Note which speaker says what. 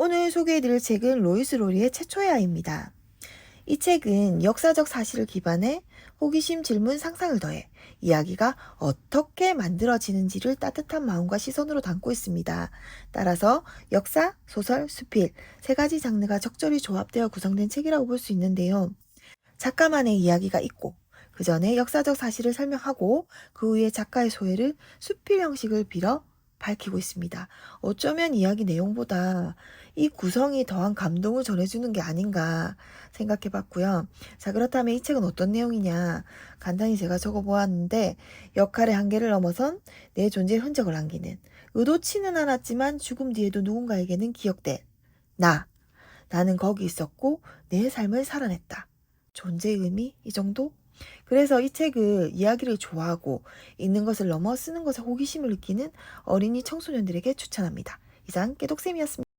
Speaker 1: 오늘 소개해드릴 책은 로이스 로리의 최초의 아이입니다. 이 책은 역사적 사실을 기반해 호기심, 질문, 상상을 더해 이야기가 어떻게 만들어지는지를 따뜻한 마음과 시선으로 담고 있습니다. 따라서 역사, 소설, 수필 세 가지 장르가 적절히 조합되어 구성된 책이라고 볼 수 있는데요. 작가만의 이야기가 있고 그 전에 역사적 사실을 설명하고 그 후에 작가의 소회를 수필 형식을 빌어 밝히고 있습니다. 어쩌면 이야기 내용보다 이 구성이 더한 감동을 전해주는 게 아닌가 생각해 봤고요. 자, 그렇다면 이 책은 어떤 내용이냐? 간단히 제가 적어 보았는데, 역할의 한계를 넘어선 내 존재의 흔적을 남기는, 의도치는 않았지만 죽음 뒤에도 누군가에게는 기억될, 나. 나는 거기 있었고, 내 삶을 살아냈다. 존재의 의미? 이 정도? 그래서 이 책을 이야기를 좋아하고 읽는 것을 넘어 쓰는 것에 호기심을 느끼는 어린이 청소년들에게 추천합니다. 이상 깨독쌤이었습니다.